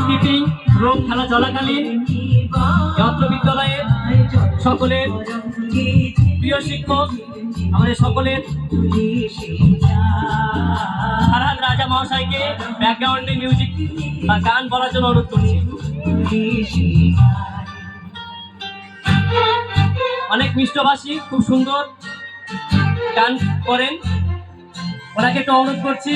Skipping রোগ খেলা চলাকালীন যন্ত্র সকলের প্রিয় শিক্ষক, আমাদের সকলের ফারহাদ রাজা মহাশয়কে ব্যাকগ্রাউন্ডে মিউজিক বা গান বলার জন্য অনুরোধ করছি। অনেক মিষ্টভাষী, খুব সুন্দর গান করেন। ওনাকে একটু অনুরোধ করছি।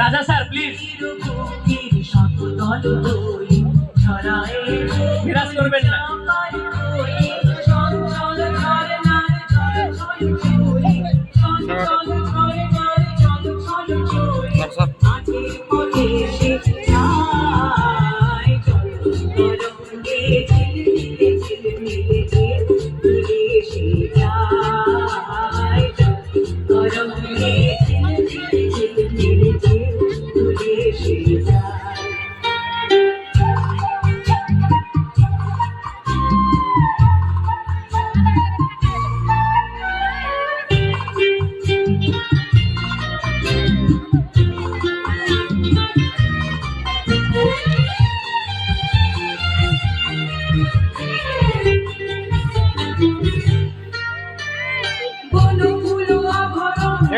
রাজা স্যার প্লিজ বিরাজ করবেন না।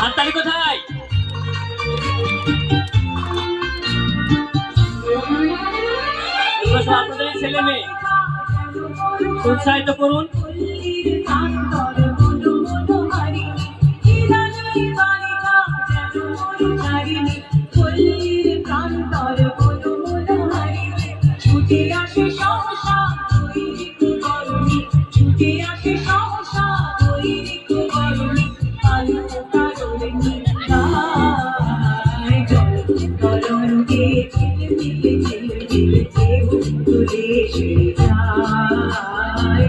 হাততালি কোথায়? আপনাদেরই ছেলে মেয়ে উৎসাহিত করুন। ছুটে আসে সহসা তৈরি করণি ছুটে আসে সহসা তৈরি করণি আলো কারণি তরঙ্গে ঝিলমিলে ঝিলমিলে ঢেউ তুলে সে যায়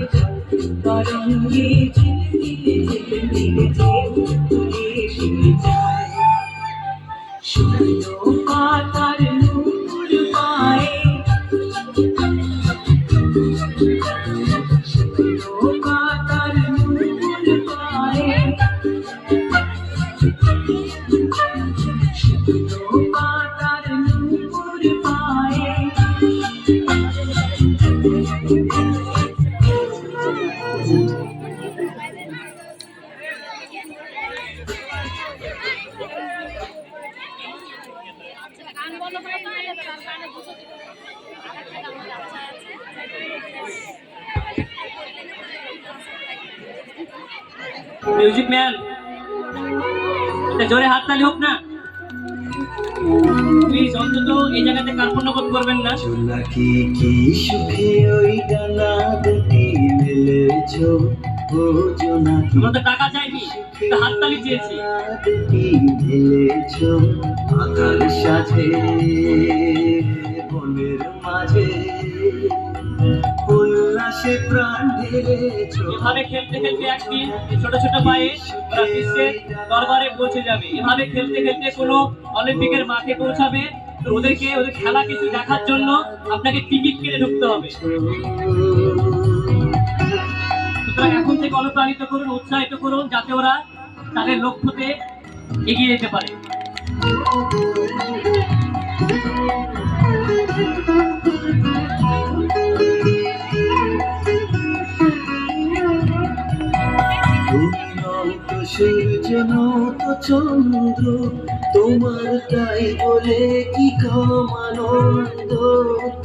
তরঙ্গে ঝিলমিলে ঝিলমিলে ঢেউ তুলে সে যায় শুকনো পাতার মিউজিক ম্যান জোরে হাততালি হোক না। প্লিজ অন্তত এই জায়গাতে কার্পণ্য বোধ করবেন না। কি সুখে ওই ডানা দুটি মেলেছ? আমরা তো টাকা চাইনি হাততালি চেয়েছি। আকার সাজে বনের মাঝে এভাবে খেলতে খেলতে একদিন ছোট ছোট পায়ে ওরা বিশ্বের দরবারে পৌঁছে যাবে। এভাবে খেলতে খেলতে কোনো অলিম্পিকের মাঠে পৌঁছাবে। তো ওদেরকে, ওদের খেলা কিছু দেখার জন্য আপনাকে টিকিট কিনে ঢুকতে হবে। এখন থেকে অনুপ্রাণিত করুন, উৎসাহিত করুন, যাতে ওরা তাদের লক্ষ্যতে এগিয়ে যেতে পারে। তুমি নও তো সূর্য নও তো চন্দ্র তোমার তাই বলে কি কম আনন্দ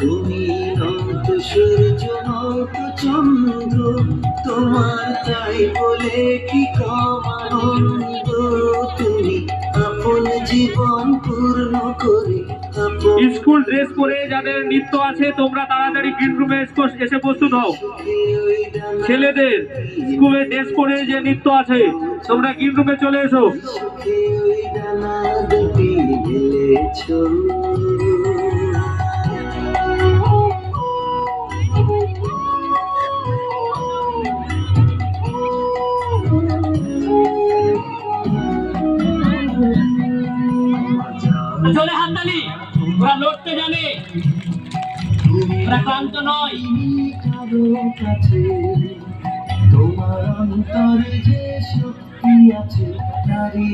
তুমি নত সূর্য নত চন্দ্র তোমার তাই বলে কি কম আনন্দ তুমি আপন জীবন পূর্ণ করে স্কুল ড্রেস পরে যাদের নৃত্য আছে তোমরা তাড়াতাড়ি গ্রিন রুমে এসে প্রস্তুত হও। ছেলেদের স্কুলে ড্রেস পরে যে নৃত্য আছে তোমরা গ্রিন রুমে চলে এসো? জোরে হাততালি ওরা লড়তে জানে। ক্লান্ত নয়। তোমার অন্তরে যে শক্তি আছে নারী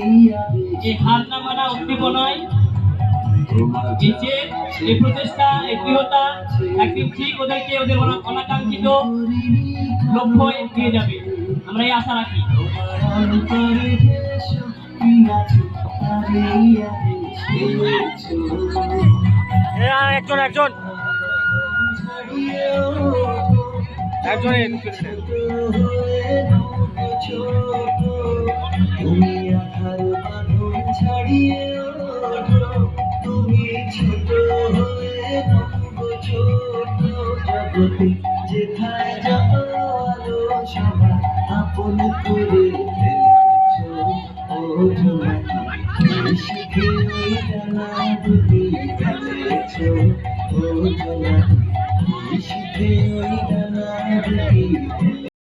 এই হার না মানা উদ্দীপনায় তোমার এই যে এই প্রচেষ্টা এই দৃঢ়তা একদিন ঠিক ওদেরকে ওদের অনা- অনাকাঙ্ক্ষিত লক্ষ্য দিয়ে যাবে। আমরা এই আশা রাখি। একজন একজন। একজনে তুমি আধার বাঁধন ছাড়িয়ে তুমি ছোট হয়ে ছোট জগতে।